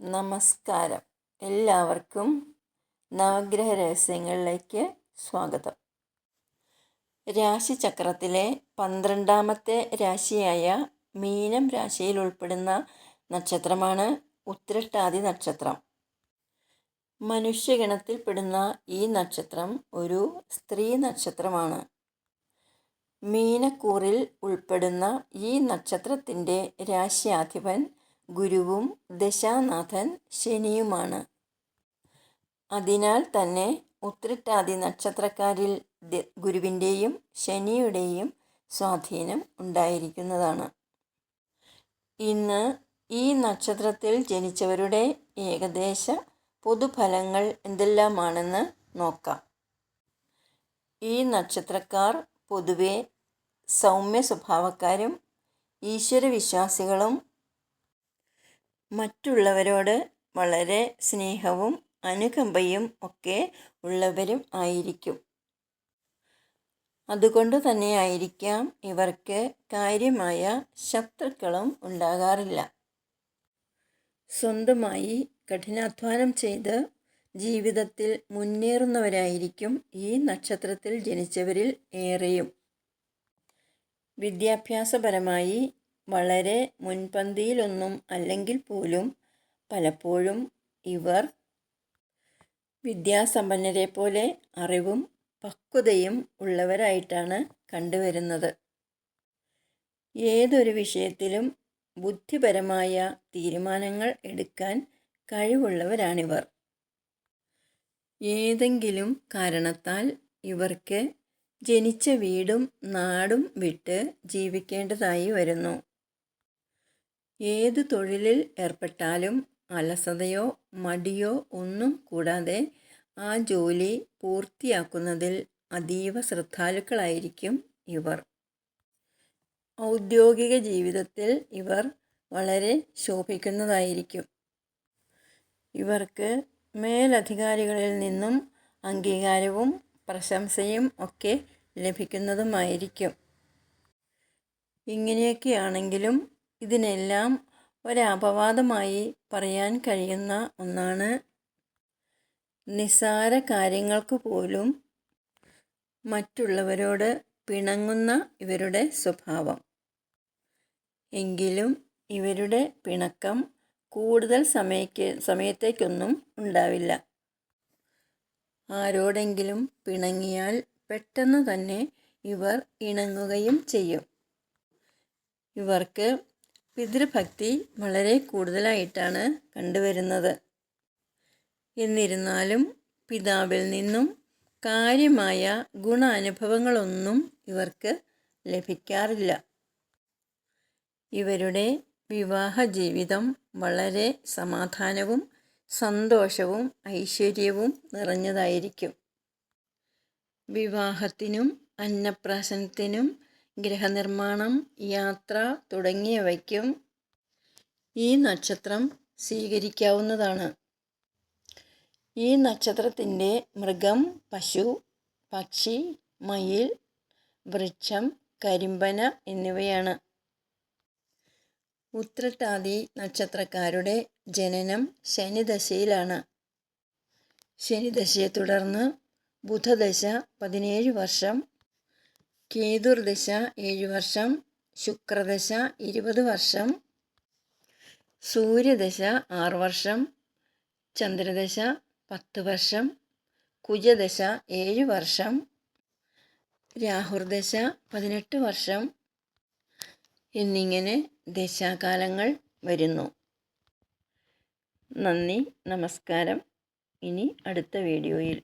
നമസ്കാരം. എല്ലാവർക്കും നവഗ്രഹ രഹസ്യങ്ങളിലേക്ക് സ്വാഗതം. രാശിചക്രത്തിലെ പന്ത്രണ്ടാമത്തെ രാശിയായ മീനം രാശിയിൽ ഉൾപ്പെടുന്ന നക്ഷത്രമാണ് ഉത്രട്ടാതി നക്ഷത്രം. മനുഷ്യഗണത്തിൽപ്പെടുന്ന ഈ നക്ഷത്രം ഒരു സ്ത്രീ നക്ഷത്രമാണ്. മീനക്കൂറിൽ ഉൾപ്പെടുന്ന ഈ നക്ഷത്രത്തിന്റെ രാശ്യാധിപൻ ഗുരുവും ദശാനാഥൻ ശനിയുമാണ്. അതിനാൽ തന്നെ ഉത്രട്ടാതി നക്ഷത്രക്കാരിൽ ഗുരുവിന്റെയും ശനിയുടെയും സ്വാധീനം ഉണ്ടായിരിക്കുന്നതാണ്. ഇന്ന് ഈ നക്ഷത്രത്തിൽ ജനിച്ചവരുടെ ഏകദേശ പൊതുഫലങ്ങൾ എന്തെല്ലാമാണെന്ന് നോക്കാം. ഈ നക്ഷത്രക്കാർ പൊതുവെ സൗമ്യ സ്വഭാവക്കാരും ഈശ്വരവിശ്വാസികളും മറ്റുള്ളവരോട് വളരെ സ്നേഹവും അനുകമ്പയും ഒക്കെ ഉള്ളവരും ആയിരിക്കും. അതുകൊണ്ട് തന്നെയായിരിക്കാം ഇവർക്ക് കാര്യമായ ശത്രുക്കളും ഉണ്ടാകാറില്ല. സ്വന്തമായി കഠിനാധ്വാനം ചെയ്ത് ജീവിതത്തിൽ മുന്നേറുന്നവരായിരിക്കും ഈ നക്ഷത്രത്തിൽ ജനിച്ചവരിൽ ഏറെയും. വിദ്യാഭ്യാസപരമായി വളരെ മുൻപന്തിയിലൊന്നും അല്ലെങ്കിൽ പോലും പലപ്പോഴും ഇവർ വിദ്യാസമ്പന്നരെ പോലെ അറിവും പക്വതയും ഉള്ളവരായിട്ടാണ് കണ്ടുവരുന്നത്. ഏതൊരു വിഷയത്തിലും ബുദ്ധിപരമായ തീരുമാനങ്ങൾ എടുക്കാൻ കഴിവുള്ളവരാണിവർ. ഏതെങ്കിലും കാരണത്താൽ ഇവർക്ക് ജനിച്ച വീടും നാടും വിട്ട് ജീവിക്കേണ്ടതായി വരുന്നു. ഏത് തൊഴിലിൽ ഏർപ്പെട്ടാലും അലസതയോ മടിയോ ഒന്നും കൂടാതെ ആ ജോലി പൂർത്തിയാക്കുന്നതിൽ അതീവ ശ്രദ്ധാലുക്കളായിരിക്കും ഇവർ. ഔദ്യോഗിക ജീവിതത്തിൽ ഇവർ വളരെ ശോഭിക്കുന്നതായിരിക്കും. ഇവർക്ക് മേലധികാരികളിൽ നിന്നും അംഗീകാരവും പ്രശംസയും ഒക്കെ ലഭിക്കുന്നതുമായിരിക്കും. ഇങ്ങനെയൊക്കെയാണെങ്കിലും ഇതിനെല്ലാം ഒരപവാദമായി പറയാൻ കഴിയുന്ന ഒന്നാണ് നിസാര കാര്യങ്ങൾക്ക് പോലും മറ്റുള്ളവരോട് പിണങ്ങുന്ന ഇവരുടെ സ്വഭാവം. എങ്കിലും ഇവരുടെ പിണക്കം കൂടുതൽ സമയക്ക് സമയത്തേക്കൊന്നും ഉണ്ടാവില്ല. ആരോടെങ്കിലും പിണങ്ങിയാൽ പെട്ടെന്ന് തന്നെ ഇവർ ഇണങ്ങുകയും ചെയ്യും. ഇവർക്ക് പിതൃഭക്തി വളരെ കൂടുതലായിട്ടാണ് കണ്ടുവരുന്നത്. എന്നിരുന്നാലും പിതാവിൽ നിന്നും കാര്യമായ ഗുണാനുഭവങ്ങളൊന്നും ഇവർക്ക് ലഭിക്കാറില്ല. ഇവരുടെ വിവാഹ ജീവിതം വളരെ സമാധാനവും സന്തോഷവും ഐശ്വര്യവും നിറഞ്ഞതായിരിക്കും. വിവാഹത്തിനും അന്നപ്രാശനത്തിനും ഗൃഹനിർമ്മാണം യാത്ര തുടങ്ങിയവയ്ക്കും ഈ നക്ഷത്രം സ്വീകരിക്കാവുന്നതാണ്. ഈ നക്ഷത്രത്തിന്റെ മൃഗം പശു പക്ഷി മയിൽ വൃക്ഷം കരിമ്പന എന്നിവയാണ്. ഉത്രട്ടാതി നക്ഷത്രക്കാരുടെ ജനനം ശനിദശയിലാണ്. ശനിദശയെ തുടർന്ന് ബുധദശ പതിനേഴ് വർഷം കേതുർദശ ഏഴ് വർഷം ശുക്രദശ ഇരുപത് വർഷം സൂര്യദശ ആറ് വർഷം ചന്ദ്രദശ പത്ത് വർഷം കുജദശ ഏഴ് വർഷം രാഹുർദശ പതിനെട്ട് വർഷം എന്നിങ്ങനെ ദശാകാലങ്ങൾ വരുന്നു. നന്ദി നമസ്കാരം. ഇനി അടുത്ത വീഡിയോയിൽ